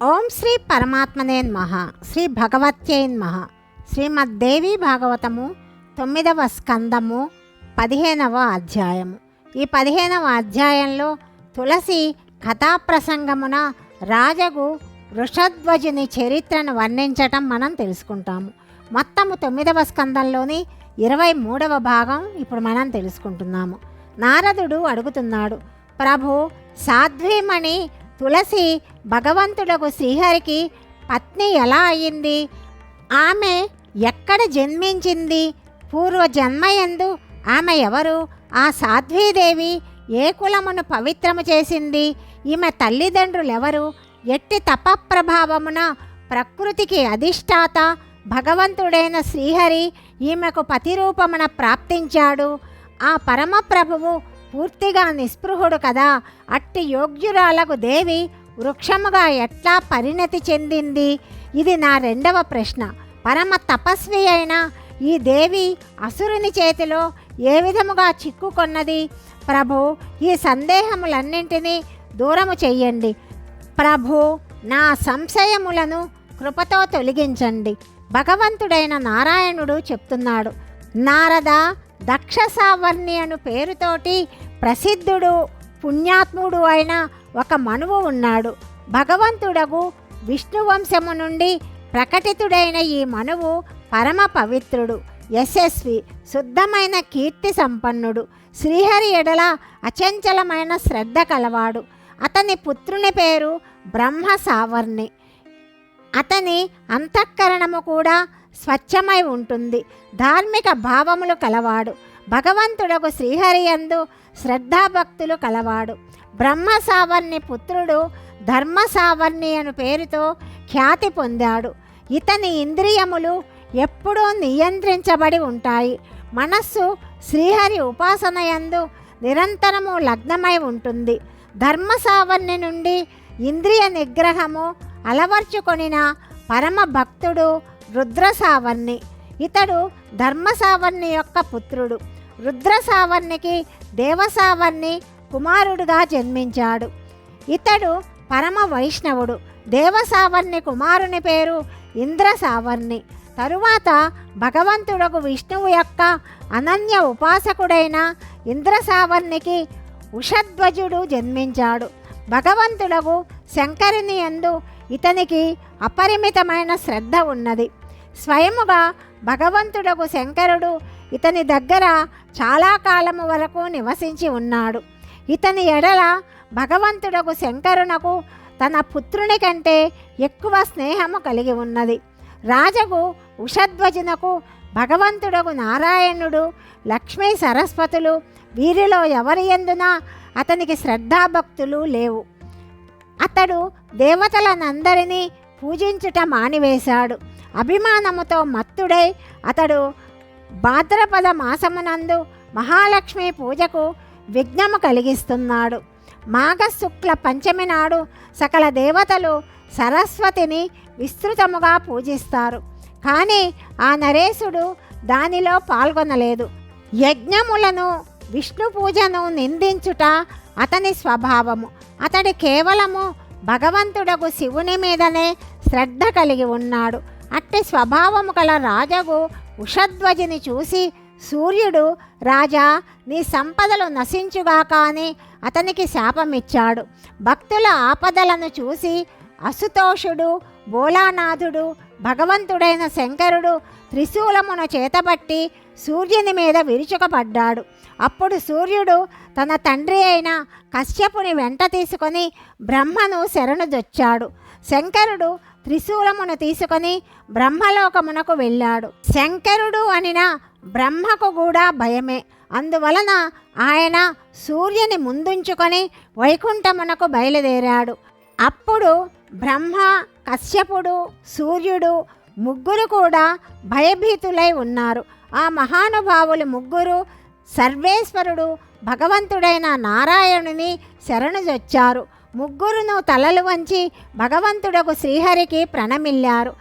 ఓం శ్రీ పరమాత్మనే మహ శ్రీ భగవత్యై నమః శ్రీమద్దేవి భాగవతము తొమ్మిదవ స్కందము పదిహేనవ అధ్యాయము. ఈ పదిహేనవ అధ్యాయంలో తులసి కథాప్రసంగమున రాజగు వృషధ్వజుని చరిత్రను వర్ణించటం మనం తెలుసుకుంటాము. మొత్తము తొమ్మిదవ స్కందంలోని ఇరవై మూడవ భాగం ఇప్పుడు మనం తెలుసుకుంటున్నాము. నారదుడు అడుగుతున్నాడు ప్రభు సాధ్వీమణి తులసి భగవంతుడకు శ్రీహరికి పత్ని ఎలా అయ్యింది ఆమె ఎక్కడ జన్మించింది? పూర్వ జన్మయందు ఆమె ఎవరు? ఆ సాధ్వీదేవి ఏ కులమును పవిత్రము చేసింది? ఈమె తల్లిదండ్రులెవరు? ఎట్టి తపప్రభావమున ప్రకృతికి అధిష్టాత భగవంతుడైన శ్రీహరి ఈమెకు పతిరూపమున ప్రాప్తించాడు. ఆ పరమప్రభువు పూర్తిగా నిస్పృహుడు కదా. అట్టి యోగ్యురాలకు దేవి వృక్షముగా ఎట్లా పరిణతి చెందింది? ఇది నా రెండవ ప్రశ్న. పరమ తపస్వి అయిన ఈ దేవి అసురుని చేతిలో ఏ విధముగా చిక్కుకొన్నది? ప్రభు ఈ సందేహములన్నింటినీ దూరము చెయ్యండి. ప్రభు నా సంశయములను కృపతో తొలగించండి. భగవంతుడైన నారాయణుడు చెప్తున్నాడు. నారద దక్షసావర్ణి అను పేరుతోటి ప్రసిద్ధుడు పుణ్యాత్ముడు అయిన ఒక మనువు ఉన్నాడు. భగవంతుడగు విష్ణువంశము నుండి ప్రకటితుడైన ఈ మనువు పరమ పవిత్రుడు యశస్వి శుద్ధమైన కీర్తి సంపన్నుడు శ్రీహరి ఎడల అచంచలమైన శ్రద్ధ కలవాడు. అతని పుత్రుని పేరు బ్రహ్మ సావర్ణి అతని అంతఃకరణము కూడా స్వచ్ఛమై ఉంటుంది. ధార్మిక భావములు కలవాడు. భగవంతుడకు శ్రీహరి యందు శ్రద్ధాభక్తులు కలవాడు. బ్రహ్మ సావర్ణి పుత్రుడు ధర్మ సావర్ణి అను పేరుతో ఖ్యాతి పొందాడు. ఇతని ఇంద్రియములు ఎప్పుడూ నియంత్రించబడి ఉంటాయి. మనస్సు శ్రీహరి ఉపాసనయందు నిరంతరము లగ్నమై ఉంటుంది. ధర్మ సావర్ణి నుండి ఇంద్రియ నిగ్రహము అలవర్చుకొనిన పరమ భక్తుడు రుద్రసావర్ణి. ఇతడు ధర్మసావర్ణి యొక్క పుత్రుడు. రుద్రసావర్ణికి దేవసావర్ణి కుమారుడుగా జన్మించాడు. ఇతడు పరమ వైష్ణవుడు. దేవసావర్ణి కుమారుని పేరు ఇంద్రసావర్ణి. తరువాత భగవంతుడకు విష్ణువు యొక్క అనన్య ఉపాసకుడైన ఇంద్రసావర్ణికి ఉషధ్వజుడు జన్మించాడు. భగవంతుడకు శంకరుని యందు ఇతనికి అపరిమితమైన శ్రద్ధ ఉన్నది. స్వయముగా భగవంతుడకు శంకరుడు ఇతని దగ్గర చాలా కాలము వరకు నివసించి ఉన్నాడు. ఇతని ఎడల భగవంతుడకు శంకరునకు తన పుత్రుని కంటే ఎక్కువ స్నేహము కలిగి ఉన్నది. రాజగు ఉషధ్వజునకు భగవంతుడకు నారాయణుడు లక్ష్మీ సరస్వతులు వీరిలో ఎవరి ఎందున అతనికి శ్రద్ధాభక్తులు లేవు. అతడు దేవతలనందరినీ పూజించుట మానివేశాడు. అభిమానముతో మత్తుడై అతడు భాద్రపద మాసమునందు మహాలక్ష్మి పూజకు విఘ్నము కలిగిస్తున్నాడు. మాఘశుక్ల పంచమి నాడు సకల దేవతలు సరస్వతిని విస్తృతముగా పూజిస్తారు. కానీ ఆ నరేశుడు దానిలో పాల్గొనలేదు. యజ్ఞములను విష్ణు పూజను నిందించుట అతని స్వభావము. అతడి కేవలము భగవంతుడకు శివుని మీదనే శ్రద్ధ కలిగి ఉన్నాడు. అట్టి స్వభావము గల రాజగు ఉషధ్వజిని చూసి సూర్యుడు రాజా నీ సంపదలు నశించుగాక అని అతనికి శాపమిచ్చాడు. భక్తుల ఆపదలను చూసి అసుతోషుడు బోలానాథుడు భగవంతుడైన శంకరుడు త్రిశూలమును చేతబట్టి సూర్యుని మీద విరుచుకపడ్డాడు. అప్పుడు సూర్యుడు తన తండ్రి అయిన కశ్యపుని వెంట తీసుకొని బ్రహ్మను శరణుదొచ్చాడు శంకరుడు త్రిశూలమును తీసుకొని బ్రహ్మలోకమునకు వెళ్ళాడు. శంకరుడు అనిన బ్రహ్మకు కూడా భయమే. అందువలన ఆయన సూర్యుని ముందుంచుకొని వైకుంఠమునకు బయలుదేరాడు. అప్పుడు బ్రహ్మ కశ్యపుడు సూర్యుడు ముగ్గురు కూడా భయభీతులై ఉన్నారు. ఆ మహానుభావులు ముగ్గురు సర్వేశ్వరుడు భగవంతుడైన నారాయణుని శరణుజొచ్చారు ముగ్గురును తలలు వంచి భగవంతుడకు శ్రీహరికి ప్రణమిల్లారు.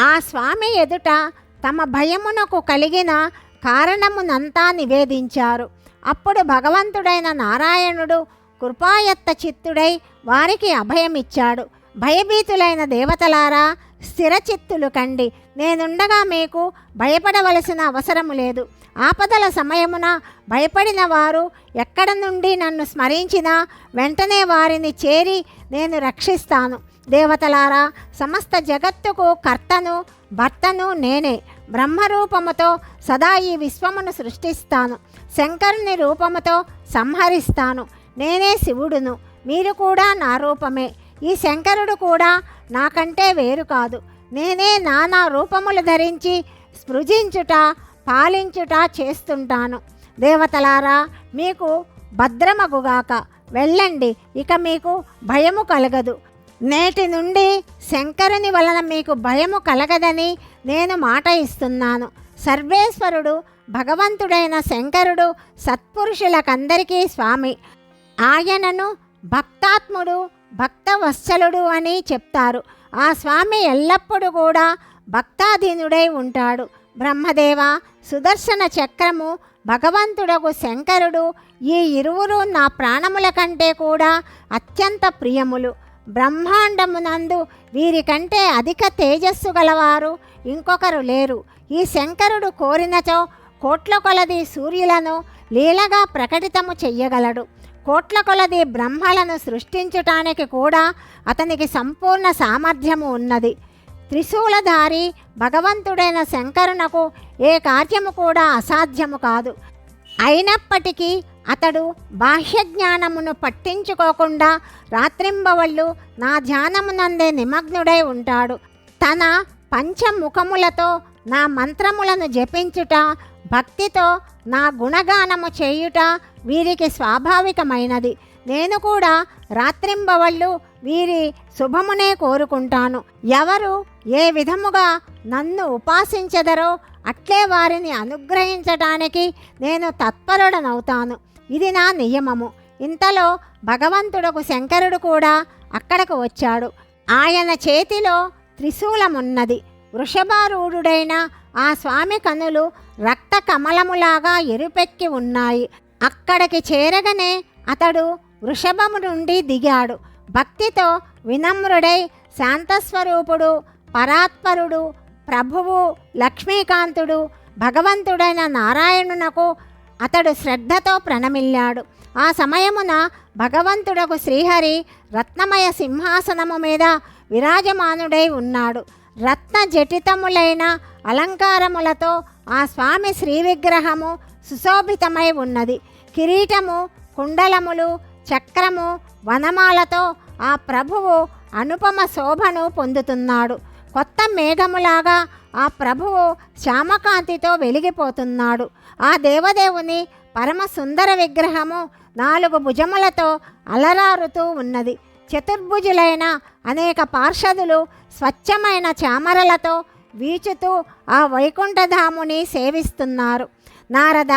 ఆ స్వామి ఎదుట తమ భయమునకు కలిగిన కారణమునంతా నివేదించారు. అప్పుడు భగవంతుడైన నారాయణుడు కృపాయత్త చిత్తుడై వారికి అభయమిచ్చాడు. భయభీతులైన దేవతలారా స్థిరచిత్తులు కండి. నేనుండగా మీకు భయపడవలసిన అవసరము లేదు. ఆపదల సమయమున భయపడిన వారు ఎక్కడ నుండి నన్ను స్మరించినా వెంటనే వారిని చేరి నేను రక్షిస్తాను. దేవతలారా సమస్త జగత్తుకు కర్తను భర్తను నేనే. బ్రహ్మరూపముతో సదా ఈ విశ్వమును సృష్టిస్తాను. శంకరుని రూపముతో సంహరిస్తాను. నేనే శివుడును. మీరు కూడా నా రూపమే. ఈ శంకరుడు కూడా నాకంటే వేరు కాదు. నేనే నానా రూపములు ధరించి స్పృజించుట పాలించుట చేస్తుంటాను. దేవతలారా మీకు భద్రమగుగాక. వెళ్ళండి ఇక మీకు భయము కలగదు. నేటి నుండి శంకరుని వలన మీకు భయము కలగదని నేను మాట ఇస్తున్నాను. సర్వేశ్వరుడు భగవంతుడైన శంకరుడు సత్పురుషులకందరికీ స్వామి. ఆయనను భక్తాత్ముడు భక్తవత్సలుడు అని చెప్తారు. ఆ స్వామి ఎల్లప్పుడూ కూడా భక్తాధీనుడై ఉంటాడు. బ్రహ్మదేవ సుదర్శన చక్రము భగవంతుడకు శంకరుడు ఈ ఇరువురు నా ప్రాణముల కంటే కూడా అత్యంత ప్రియములు. బ్రహ్మాండమునందు వీరికంటే అధిక తేజస్సు గలవారు ఇంకొకరు లేరు. ఈ శంకరుడు కోరినచో కోట్ల కొలది సూర్యులను లీలగా ప్రకటితము చెయ్యగలడు. కోట్ల కొలది బ్రహ్మలను సృష్టించటానికి కూడా అతనికి సంపూర్ణ సామర్థ్యము ఉన్నది. త్రిశూలధారి భగవంతుడైన శంకరునకు ఏ కార్యము కూడా అసాధ్యము కాదు. అయినప్పటికీ అతడు బాహ్య జ్ఞానమును పట్టించుకోకుండా రాత్రింబవళ్ళు నా ధ్యానమునందే నిమగ్నుడై ఉంటాడు. తన పంచముఖములతో నా మంత్రములను జపించుట భక్తితో నా గుణగానము చేయుట వీరికి స్వాభావికమైనది. నేను కూడా రాత్రింబవళ్ళు వీరి శుభమునే కోరుకుంటాను. ఎవరు ఏ విధముగా నన్ను ఉపాసించెదరో అట్లే వారిని అనుగ్రహించటానికి నేను తత్పరుడనవుతాను. ఇది నా నియమము. ఇంతలో భగవంతుడకు శంకరుడు కూడా అక్కడకు వచ్చాడు. ఆయన చేతిలో త్రిశూలమున్నది. వృషభారూఢుడైన ఆ స్వామి కనులు రక్త రక్త కమలములాగా ఎరుపెక్కి ఉన్నాయి. అక్కడికి చేరగనే అతడు వృషభము నుండి దిగాడు. భక్తితో వినమ్రుడై శాంతస్వరూపుడు పరాత్పరుడు ప్రభువు లక్ష్మీకాంతుడు భగవంతుడైన నారాయణునకు అతడు శ్రద్ధతో ప్రణమిల్లాడు. ఆ సమయమున భగవంతుడకు శ్రీహరి రత్నమయ సింహాసనము మీద విరాజమానుడై ఉన్నాడు. రత్న జటితములైన అలంకారములతో ఆ స్వామి శ్రీ విగ్రహము సుశోభితమై ఉన్నది. కిరీటము కుండలములు చక్రము వనమాలతో ఆ ప్రభువు అనుపమ శోభను పొందుతున్నాడు. కొత్త మేఘములాగా ఆ ప్రభువు శ్యామకాంతితో వెలిగిపోతున్నాడు. ఆ దేవదేవుని పరమ సుందర విగ్రహము నాలుగు భుజములతో అలరారుతూ ఉన్నది. చతుర్భుజులైన అనేక పార్షదులు స్వచ్ఛమైన చామరలతో వీచుతూ ఆ వైకుంఠధాముని సేవిస్తున్నారు. నారద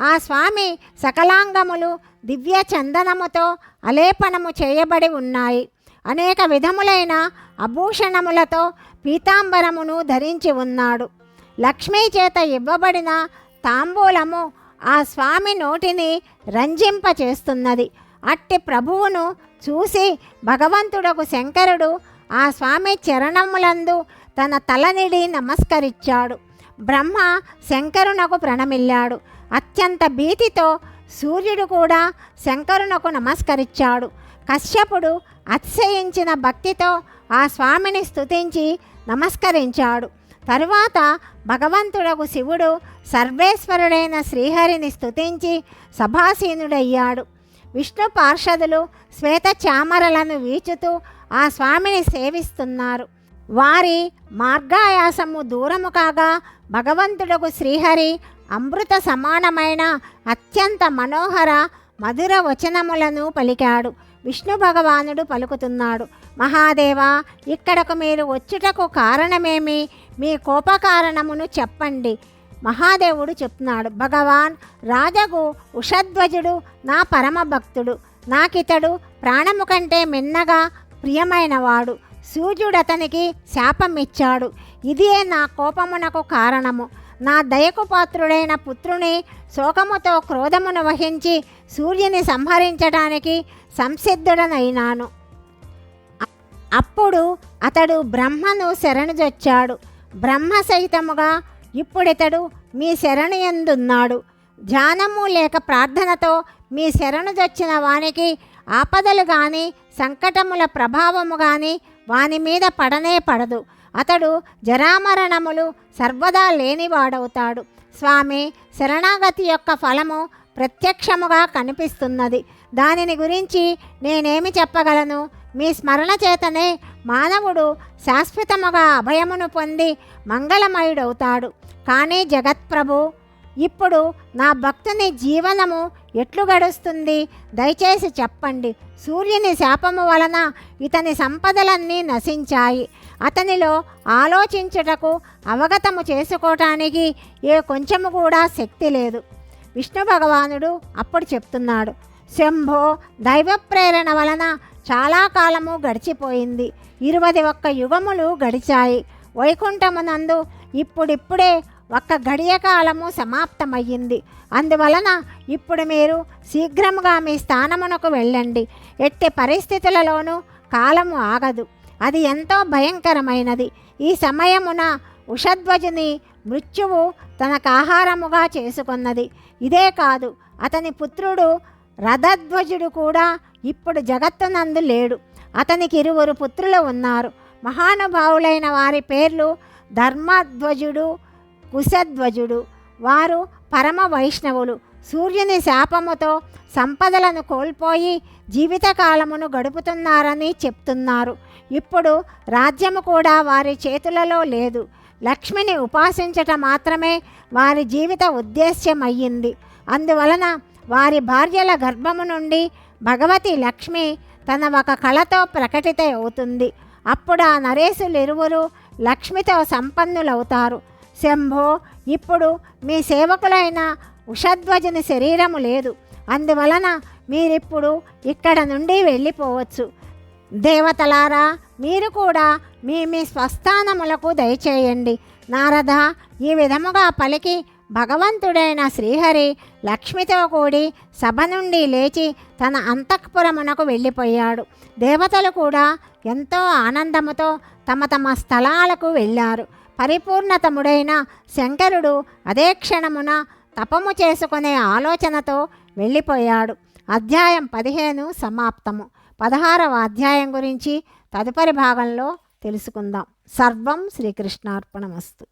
ఆ స్వామి సకలాంగములు దివ్య చందనముతో అలేపనము చేయబడి ఉన్నాయి. అనేక విధములైన ఆభూషణములతో పీతాంబరమును ధరించి ఉన్నాడు. లక్ష్మీ చేత ఇవ్వబడిన తాంబూలము ఆ స్వామి నోటిని రంజింపచేస్తున్నది. అట్టి ప్రభువును చూసి భగవంతుడకు శంకరుడు ఆ స్వామి చరణములందు తన తలనిడి నమస్కరించాడు బ్రహ్మ శంకరునకు ప్రణమిల్లాడు. అత్యంత భీతితో సూర్యుడు కూడా శంకరునకు నమస్కరించాడు కశ్యపుడు అతిశయించిన భక్తితో ఆ స్వామిని స్థుతించి నమస్కరించాడు. తరువాత భగవంతుడకు శివుడు సర్వేశ్వరుడైన శ్రీహరిని స్థుతించి సభాసీనుడయ్యాడు. విష్ణు పార్షదులు శ్వేత చామరలను వీచుతూ ఆ స్వామిని సేవిస్తున్నారు. వారి మార్గాయాసము దూరము కాగా భగవంతుడకు శ్రీహరి అమృత సమానమైన అత్యంత మనోహర మధుర వచనములను పలికాడు. విష్ణు భగవానుడు పలుకుతున్నాడు. మహాదేవా ఇక్కడకు మీరు వచ్చుటకు కారణమేమి? మీ కోపకారణమును చెప్పండి. మహాదేవుడు చెప్తున్నాడు భగవాన్ రాజగు ఉషధ్వజుడు నా పరమ భక్తుడు నాకితడు ప్రాణము కంటే మిన్నగా ప్రియమైనవాడు. సూర్యుడు అతనికి శాపమిచ్చాడు ఇదే నా కోపమునకు కారణము. నా దయకు పాత్రుడైన పుత్రుని శోకముతో క్రోధమును వహించి సూర్యుని సంహరించడానికి సంసిద్ధుడనైనాను. అప్పుడు అతడు బ్రహ్మను శరణుజొచ్చాడు. బ్రహ్మ సహితముగా ఇప్పుడితడు మీ శరణు ఎందున్నాడు ధ్యానము లేక ప్రార్థనతో మీ శరణుజొచ్చిన వానికి ఆపదలు కానీ సంకటముల ప్రభావము కానీ వాని మీద పడనే పడదు. అతడు జరామరణములు సర్వదా లేనివాడవుతాడు. స్వామి శరణాగతి యొక్క ఫలము ప్రత్యక్షముగా కనిపిస్తున్నది. దానిని గురించి నేనేమి చెప్పగలను? మీ స్మరణ చేతనే మానవుడు శాశ్వతముగా అభయమును పొంది మంగళమయుడవుతాడు. కానీ జగత్ప్రభు ఇప్పుడు నా భక్తుని జీవనము ఎట్లు గడుస్తుంది? దయచేసి చెప్పండి. సూర్యుని శాపము వలన ఇతని సంపదలన్నీ నశించాయి. అతనిలో ఆలోచించుటకు అవగతము చేసుకోవటానికి ఏ కొంచెము కూడా శక్తి లేదు. విష్ణు భగవానుడు అప్పుడు చెప్తున్నాడు శంభో దైవ ప్రేరణ వలన చాలా కాలము గడిచిపోయింది. ఇరవై ఒక్క యుగములు గడిచాయి. వైకుంఠమునందు ఇప్పుడిప్పుడే ఒక్క గడియ కాలము సమాప్తమయ్యింది. అందువలన ఇప్పుడు మీరు శీఘ్రముగా మీ స్థానమునకు వెళ్ళండి. ఎట్టి పరిస్థితులలోనూ కాలము ఆగదు. అది ఎంతో భయంకరమైనది. ఈ సమయమున ఉషధ్వజుని మృత్యువు తనకు ఆహారముగా చేసుకున్నది. ఇదే కాదు అతని పుత్రుడు రథధ్వజుడు కూడా ఇప్పుడు జగత్తునందు లేడు. అతనికి ఇరువురు పుత్రులు ఉన్నారు. మహానుభావులైన వారి పేర్లు ధర్మధ్వజుడు కుశధ్వజుడు. వారు పరమ వైష్ణవులు. సూర్యుని శాపముతో సంపదలను కోల్పోయి జీవితకాలమును గడుపుతున్నారని చెప్తున్నారు. ఇప్పుడు రాజ్యము కూడా వారి చేతులలో లేదు. లక్ష్మిని ఉపాసించటం మాత్రమే వారి జీవిత ఉద్దేశ్యం అయ్యింది అందువలన వారి భార్యల గర్భము నుండి భగవతి లక్ష్మి తన ఒక కళతో ప్రకటిత అవుతుంది. అప్పుడు ఆ నరేసులు ఇరువురు లక్ష్మితో సంపన్నులవుతారు. శంభో ఇప్పుడు మీ సేవకులైన ఉషధ్వజుని శరీరము లేదు. అందువలన మీరిప్పుడు ఇక్కడ నుండి వెళ్ళిపోవచ్చు. దేవతలారా మీరు కూడా మీ మీ స్వస్థానములకు దయచేయండి. నారద ఈ విధముగా పలికి భగవంతుడైన శ్రీహరి లక్ష్మితో కూడి సభ నుండి లేచి తన అంతఃపురమునకు వెళ్ళిపోయాడు. దేవతలు కూడా ఎంతో ఆనందముతో తమ తమ స్థలాలకు వెళ్ళారు. పరిపూర్ణతముడైన శంకరుడు అదే క్షణమున తపము చేసుకునే ఆలోచనతో వెళ్ళిపోయాడు. అధ్యాయం పదిహేను సమాప్తము. పదహారవ అధ్యాయం గురించి తదుపరి భాగంలో తెలుసుకుందాం. సర్వం శ్రీకృష్ణార్పణమస్తు.